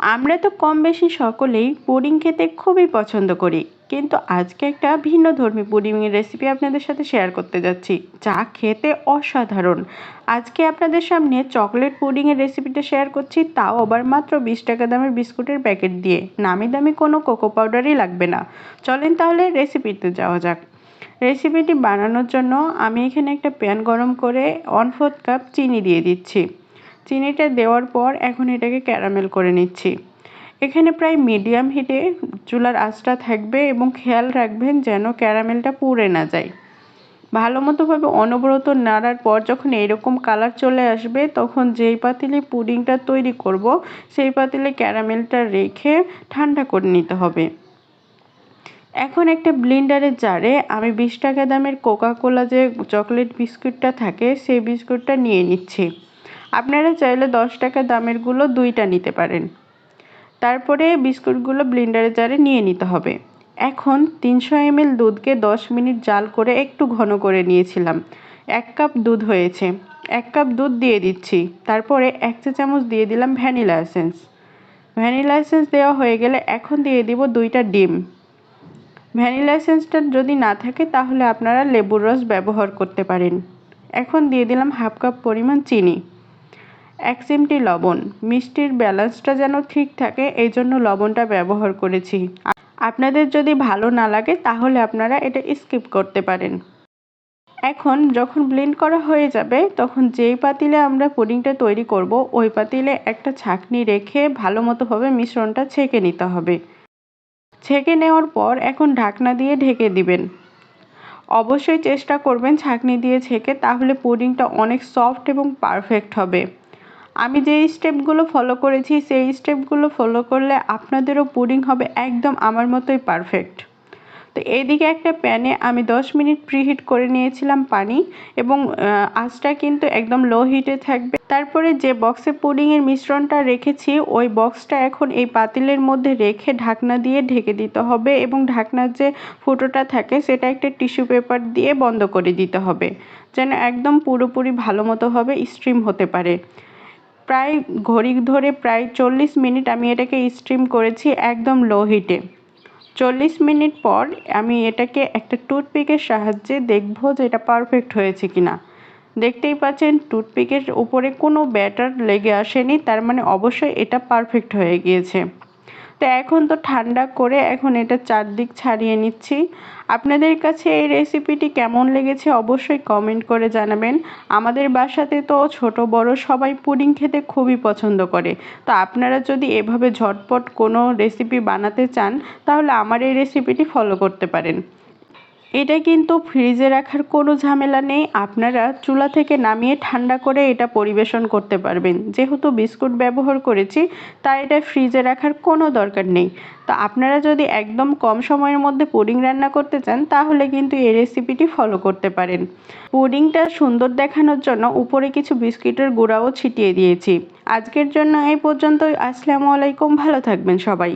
আমরা তো কম বেশি সকলেই পুডিং খেতে খুবই পছন্দ করি, কিন্তু আজকে একটা ভিন্ন ধর্মী পুডিংয়ের রেসিপি আপনাদের সাথে শেয়ার করতে যাচ্ছি, যা খেতে অসাধারণ। আজকে আপনাদের সামনে চকলেট পুডিংয়ের রেসিপিটা শেয়ার করছি, তাও আবার মাত্র বিশ টাকা দামের বিস্কুটের প্যাকেট দিয়ে। নামি দামি কোনো কোকো পাউডারই লাগবে না। চলেন তাহলে রেসিপিতে যাওয়া যাক। রেসিপিটি বানানোর জন্য আমি এখানে একটা প্যান গরম করে ওয়ান ফোর্থ কাপ চিনি দিয়ে দিচ্ছি। চিনিটা দেওয়ার পর এখন এটাকে ক্যারামেল করে নিচ্ছি। এখানে প্রায় মিডিয়াম হিটে চুলার আঁচটা থাকবে এবং খেয়াল রাখবেন যেন ক্যারামেলটা পুড়ে না যায়। ভালো মতোভাবে অনবরত নাড়ার পর যখন এরকম কালার চলে আসবে, তখন যেই পাতিলে পুডিংটা তৈরি করব, সেই পাতিলে ক্যারামেলটা রেখে ঠান্ডা করে নিতে হবে। এখন একটা ব্লিন্ডারের জারে আমি বিশ টাকা দামের কোকাকোলা যে চকলেট বিস্কুটটা থাকে, সেই বিস্কুটটা নিয়ে নিচ্ছি। আপনারা চাইলে দশ টাকা দামের দামেরগুলো দুইটা নিতে পারেন। তারপরে বিস্কুটগুলো ব্লেন্ডারে জারে নিয়ে নিতে হবে। এখন তিনশো এমএল দুধকে দশ মিনিট জাল করে একটু ঘন করে নিয়েছিলাম। এক কাপ দুধ হয়েছে। এক কাপ দুধ দিয়ে দিচ্ছি। তারপরে এক চা চামচ দিয়ে দিলাম ভ্যানিলা এসেন্স। ভ্যানিলা এসেন্স দেওয়া হয়ে গেলে এখন দিয়ে দিব দুইটা ডিম। ভ্যানিলা এসেন্সটা যদি না থাকে তাহলে আপনারা লেবুর রস ব্যবহার করতে পারেন। এখন দিয়ে দিলাম হাফ কাপ পরিমাণ চিনি। এক চিমটি লবণ। মিষ্টির ব্যালেন্সটা যেন ঠিক থাকে, এই জন্য লবণটা ব্যবহার করেছি। আপনাদের যদি ভালো না লাগে, তাহলে আপনারা এটা স্কিপ করতে পারেন। এখন যখন ব্লেন্ড করা হয়ে যাবে, তখন যেই পাতিলে আমরা পুডিংটা তৈরি করব, ওই পাতিলে একটা ছাঁকনি রেখে ভালো মতোভাবে মিশ্রণটা ছেঁকে নিতে হবে। ছেঁকে নেওয়ার পর এখন ঢাকনা দিয়ে ঢেকে দিবেন। অবশ্যই চেষ্টা করবেন ছাঁকনি দিয়ে ছেঁকে, তাহলে পুডিংটা অনেক সফট এবং পারফেক্ট হবে। আমি যেই স্টেপগুলো ফলো করেছি, সেই স্টেপগুলো ফলো করলে আপনাদেরও পুডিং হবে একদম আমার মতোই পারফেক্ট তো এদিকে একটা প্যানে আমি 10 মিনিট প্রিহিট করে নিয়েছিলাম পানি এবং আঁচটা কিন্তু একদম লো হিটে থাকবে। তারপরে যে বক্সে পুডিংয়ের মিশ্রণটা রেখেছি, ওই বক্সটা এখন এই পাতিলের মধ্যে রেখে ঢাকনা দিয়ে ঢেকে দিতে হবে এবং ঢাকনার যে ফুটোটা থাকে, সেটা একটা টিস্যু পেপার দিয়ে বন্ধ করে দিতে হবে। যেন একদম পুরোপুরি ভালো মতোভাবে স্ট্রিম হতে পারে। প্রায় ঘড়ি ধরে প্রায় চল্লিশ মিনিট আমি এটাকে স্টিম করেছি একদম লো হিটে চল্লিশ মিনিট পর আমি এটাকে একটা টুথপিকের সাহায্যে দেখব যে এটা পারফেক্ট হয়েছে কি না দেখতেই পাচ্ছেন টুথপিকের উপরে কোনো ব্যাটার লেগে আসেনি, তার মানে অবশ্যই এটা পারফেক্ট হয়ে গিয়েছে। তো এখন তো ঠান্ডা করে এখন এটা চারদিক ছাড়িয়ে নিচ্ছি। আপনাদের কাছে এই রেসিপিটি কেমন লেগেছে অবশ্যই কমেন্ট করে জানাবেন। আমাদের বাসাতে তো ছোট, বড় সবাই পুডিং খেতে খুবই পছন্দ করে। তো আপনারা যদি এভাবে ঝটপট কোনো রেসিপি বানাতে চান, তাহলে আমার এই রেসিপিটি ফলো করতে পারেন। এটা কিন্তু ফ্রিজে রাখার কোনো ঝামেলা নেই। আপনারা চুলা থেকে নামিয়ে ঠান্ডা করে এটা পরিবেশন করতে পারবেন। যেহেতু বিস্কুট ব্যবহার করেছি, তাই এটা ফ্রিজে রাখার কোনো দরকার নেই। তো আপনারা যদি একদম কম সময়ের মধ্যে পুডিং রান্না করতে চান, তাহলে কিন্তু এই রেসিপিটি ফলো করতে পারেন। পুডিংটা সুন্দর দেখানোর জন্য উপরে কিছু বিস্কিটের গুঁড়াও ছিটিয়ে দিয়েছি। আজকের জন্য এই পর্যন্তই। আসসালামু আলাইকুম। ভালো থাকবেন সবাই।